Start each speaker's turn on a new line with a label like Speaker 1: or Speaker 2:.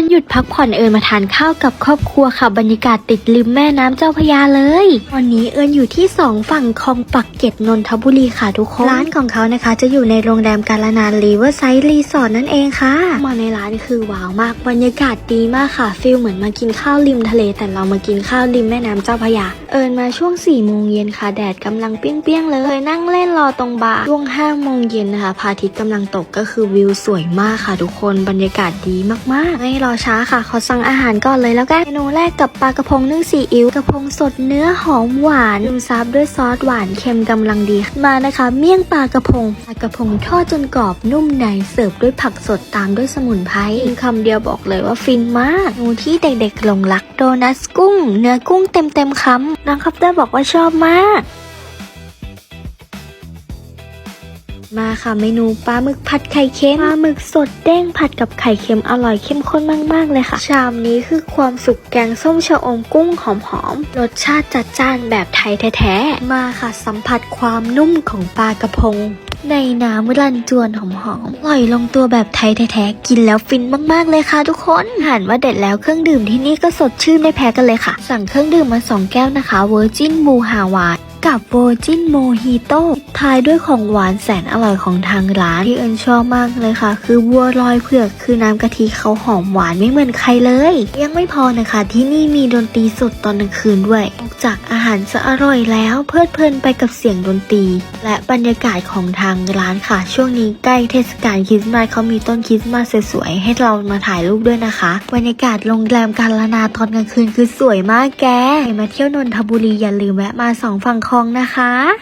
Speaker 1: วันหยุดพักผ่อนเอิญมาทานข้าวกับครอบครัวค่ะบรรยากาศติดริมแม่น้ำเจ้าพระยาเลยวันนี้เอิญอยู่ที่สองฝั่งคลองปักเกร็ดนนทบุรีค่ะทุกคนร้านของเขานะคะ จะอยู่ในโรงแรมกาลนารีเวอร์ไซด์รีสอร์ทนั่นเองค่ะ มาในร้านคือว้าวมากบรรยากาศดีมากค่ะฟิลเหมือนมากินข้าวริมทะเล แต่เรามากินข้าวริมแม่น้ำเจ้าพระยา เอิญมาช่วง4ี่โมงเย็นค่ะแดดกำลังเปรี้ยงๆเลยนั่งเล่นรอตรงบาร์ช่วง5้าโมงเย็นนะคะพระอาทิตย์กำลังตกก็คือวิวสวยมากค่ะ ทุกคนบรรยากาศดีมากๆไม่รอช้าค่ะ ขอสั่งอาหารก่อนเลยแล้วกัน เมนูแรกกับปลากระพงนึ่งซีอิ๊วกระพงสดเนื้อหอมหวานนุ่มซับด้วยซอสหวานเค็มกำลังดี มานะคะ เมี่ยงปลากระพงปลากระพงทอดจนกรอบนุ่มในเสิร์ฟด้วยผักสดตามด้วยสมุนไพรกินคำเดียวบอกเลยว่าฟินมากเมนูที่เด็กๆหลงรักโดนัทกุ้ง เนื้อกุ้งเต็มๆคำน้องคัพเตอร์บอกว่าชอบมาก มาค่ะเมนูปลาหมึกผัดไข่เค็มปลาหมึกสดเด้งผัดกับไข่เค็มอร่อยเข้มข้นมากๆเลยค่ะ ชามนี้คือความสุกแกงส้มชะอมกุ้งหอมๆรสชาติจัดจ้านแบบไทยแท้ๆมาค่ะสัมผัสความนุ่มของปลากระพงในน้ำรันจวนหอมๆอร่อยลงตัวแบบไทยแท้ๆ กินแล้วฟินมากๆเลยค่ะทุกคนอาหารว่าเด็ดแล้วเครื่องดื่มที่นี่ก็สดชื่นไม่แพ้กันเลยค่ะ สั่งเครื่องดื่มมาสองแก้วนะคะเวอร์จินบูฮาวายกับโวจินโมฮิโต้ ท้ายด้วยของหวานแสนอร่อยของทางร้านที่เอิญชอบมากเลยค่ะ คือบัวลอยเผือกคือน้ำกะทิเขาหอมหวานไม่เหมือนใครเลย ยังไม่พอนะคะ ที่นี่มีดนตรีสดตอนกลางคืนด้วยนอกจากอาหารจะอร่อยแล้วเพลิดเพลินไปกับเสียงดนตรี และบรรยากาศของทางร้านค่ะ ช่วงนี้ใกล้เทศกาลคริสต์มาสเขามีต้นคริสต์มาสสวยๆให้เรามาถ่ายรูปด้วยนะคะ บรรยากาศโรงแรมกาลนาตอนกลางคืนคือสวยมากแกใครมาเที่ยวนนทบุรีอย่าลืมแวะมาสองฝั่งคลองนะคะ